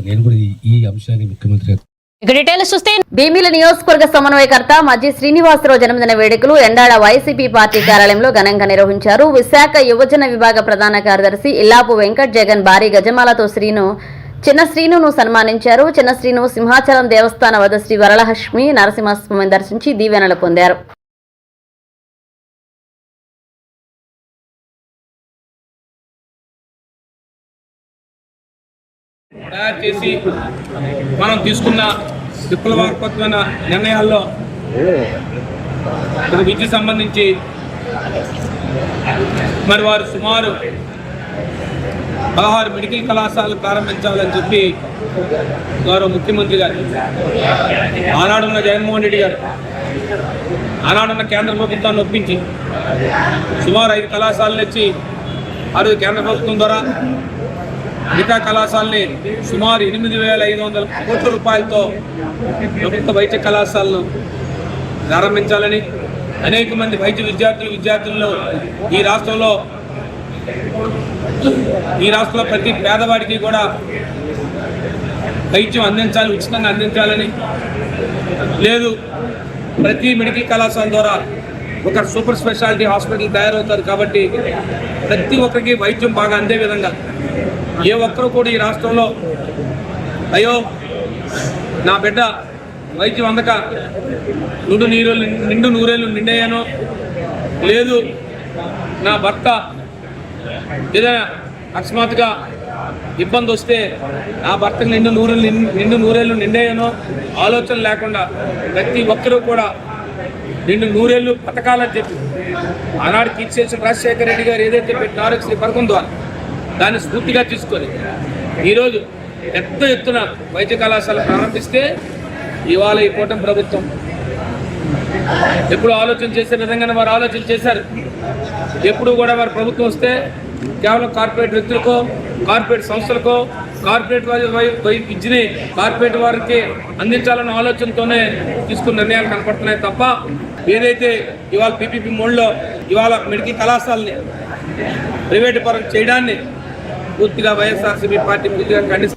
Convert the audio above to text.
నేను కూడా ఈ- అంశాన్ని ముఖ్యమంత్రి ఇక డీటెయిల్స్ చూస్తే భీమిలి నియోజకవర్గ సమన్వయకర్త మధ్య శ్రీనివాసరావు జన్మదిన వేడుకలు ఎండాడ వైసీపీ పార్టీ కార్యాలయంలో ఘనంగా నిర్వహించారు. విశాఖ యువజన విభాగ ప్రధాన కార్యదర్శి ఇల్లాపు వెంకట్ జగన్ భారీ గజమాలతో శ్రీను చిన్న శ్రీనును సన్మానించారు. చిన్న శ్రీను సింహాచలం దేవస్థాన వద్ద శ్రీ వరలక్ష్మి నరసింహస్వామిని దర్శించి దీవెనలు పొందారు. తయారు చేసి మనం తీసుకున్న విప్లవాత్మకమైన నిర్ణయాల్లో విద్య సంబంధించి మరి వారు సుమారు పదహారు మెడికల్ కళాశాలలు ప్రారంభించాలని చెప్పి గౌరవ ముఖ్యమంత్రి గారు ఆనాడున్న జగన్మోహన్ రెడ్డి గారు ఆనాడున్న కేంద్ర ప్రభుత్వాన్ని ఒప్పించి సుమారు ఐదు కళాశాలలు ఇచ్చి ఆ కేంద్ర ప్రభుత్వం ద్వారా మిగతా కళాశాలని సుమారు ఎనిమిది వేల ఐదు వందల కోట్ల రూపాయలతో ప్రభుత్వ వైద్య కళాశాలను ప్రారంభించాలని అనేక మంది వైద్య విద్యార్థులు విద్యార్థుల్లో ఈ రాష్ట్రంలో ఈ రాష్ట్రంలో ప్రతి పేదవాడికి కూడా వైద్యం అందించాలి ఉచితంగా అందించాలని లేదు. ప్రతి మెడికల్ కళాశాల ద్వారా ఒక సూపర్ స్పెషాలిటీ హాస్పిటల్ తయారవుతారు కాబట్టి ప్రతి ఒక్కరికి వైద్యం బాగా అందే విధంగా. ఏ ఒక్కరు కూడా ఈ రాష్ట్రంలో అయ్యో నా బిడ్డ వైద్యం అందక నిండు నీరు నిండు నూరేళ్ళు నిండయ్యాను లేదు నా భర్త ఏదైనా అకస్మాత్తుగా ఇబ్బంది వస్తే నా భర్తకు నిండు నూరు నిండు నూరేళ్ళు నిండయ్యానో ఆలోచన లేకుండా ప్రతి ఒక్కరూ కూడా నిన్ను నూరేళ్ళు పథకాలని చెప్పి ఆనాడు కీర్చేసిన రాజశేఖర రెడ్డి గారు ఏదైతే పెట్టినారో శ్రీ పథకం ద్వారా దాన్ని స్ఫూర్తిగా తీసుకొని ఈరోజు పెద్ద ఎత్తున వైద్య కళాశాల ప్రారంభిస్తే ఇవాళ ఈ కూటమి ప్రభుత్వం. ఎప్పుడు ఆలోచన చేసే విధంగానే వారు ఆలోచన చేశారు. ఎప్పుడు కూడా వారు ప్రభుత్వం వస్తే కేవలం కార్పొరేట్ వ్యక్తులకో కార్పొరేట్ సంస్థలకో కార్పొరేట్ వారి విద్యని కార్పొరేట్ వారికి అందించాలన్న ఆలోచనతోనే తీసుకున్న నిర్ణయాలు కనపడుతున్నాయి తప్ప ఏదైతే ఇవాళ పీపీపీ మోడ్లో ఇవాళ మెడికల్ కళాశాలని ప్రైవేటు పరం చేయడాన్ని పూర్తిగా వైఎస్ఆర్సీపీ పార్టీ పూర్తిగా ఖండిస్తుంది